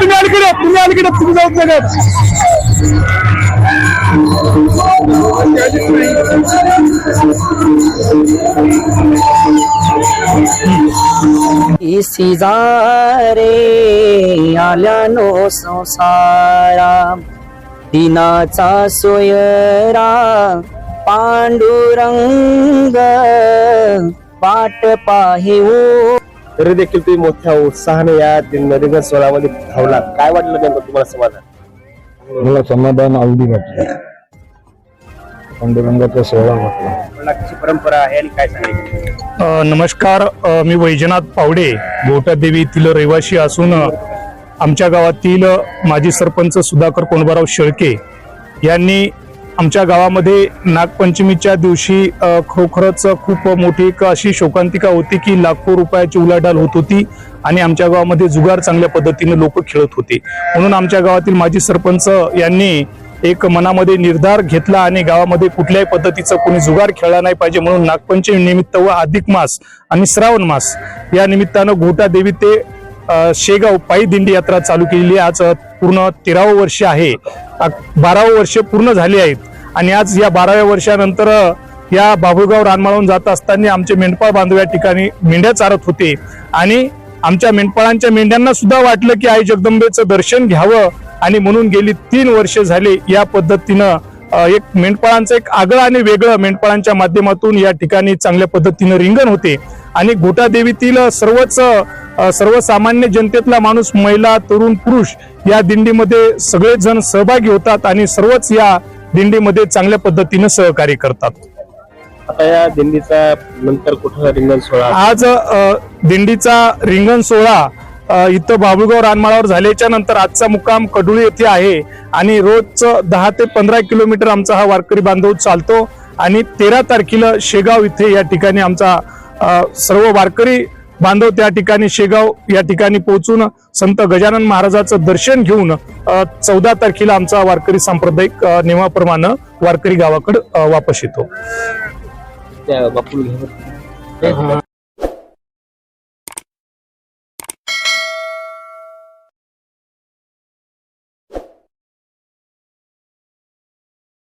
तुम्ही अलीकडे तुम्ही अलीकडे तुम्ही अलीकडे तुम्ही जाऊ नका इसी रे आल्यानो संसारा दिनाचा सोयरा पांडुरंग वाट पाहिऊ तरी देखील तुम्ही मोठ्या उत्साहाने या रिंगण सोहळ्यामध्ये धावला काय वाटलं नेमकं तुम्हाला समाधान? मला समाधान अवधी वाटलं. पांडुरंगाचा सोहळा वाटला. परंपरा आहे आणि काय सांगायचं अ, नमस्कार. मी वैजनाथ पावडे गोटादेवी येथील रहिवासी असून आमच्या गावातील माजी सरपंच सुधाकर कोणबाराव शेळके यांनी आमच्या गावामध्ये नागपंचमीच्या दिवशी खरोखरच खूप मोठी एक अशी शोकांतिका होती की लाखो रुपयाची उलाढाल होत होती आणि आमच्या गावामध्ये जुगार चांगल्या पद्धतीने लोक खेळत होते. म्हणून आमच्या गावातील माजी सरपंच यांनी एक मनामध्ये निर्धार घेतला आणि गावामध्ये कुठल्याही पद्धतीचं कोणी जुगार खेळला नाही पाहिजे म्हणून नागपंचमी निमित्त व अधिक मास आणि श्रावण मास या निमित्तानं घोटा देवी ते शेगाव पायी दिंडी यात्रा चालू केलेली आज पूर्ण तेरावं वर्ष आहे. बारावं वर्ष पूर्ण झाली आहेत. आणि आज या बाराव्या वर्षानंतर या बाबुळगाव रानमाळून जात असताना आमचे मेंढपाळ बांधव या ठिकाणी मेंढ्या चारत होते. आणि आमच्या मेंढपाळांच्या मेंढ्यांना सुद्धा वाटलं की आई जगदंबेचं दर्शन घ्यावं आणि म्हणून गेली तीन वर्ष झाले या पद्धतीनं एक मेंढपाळांचं एक आगळं आणि वेगळं मेंढपाळांच्या माध्यमातून या ठिकाणी चांगल्या पद्धतीनं रिंगण होते. आणि घोटादेवीतील सर्वच सर्वसामान्य जनतेतला माणूस महिला तरुण पुरुष या दिंडीमध्ये सगळेजण सहभागी होतात आणि सर्वच या दिंडीमध्ये चांगल्या पद्धतीनं सहकार्य करतात. आता या दिंडीचा नंतर कुठं रिंगण सोहळा? आज अ, दिंडीचा रिंगण सोहळा अ, इथं बाबुळगाव रानमाळावर झाल्याच्यानंतर आजचा मुक्काम कडुळी येथे आहे आणि रोज दहा ते पंधरा किलोमीटर आमचा हा वारकरी बांधव चालतो आणि तेरा तारखेला शेगाव इथे या ठिकाणी आमचा अ, सर्व वारकरी बांधव त्या ठिकाणी शेगाव या ठिकाणी पोहोचून संत गजानन महाराजाचं दर्शन घेऊन चौदा तारखेला आमचा वारकरी सांप्रदायिक नियमाप्रमाणे वारकरी गावाकडे वापस येतो.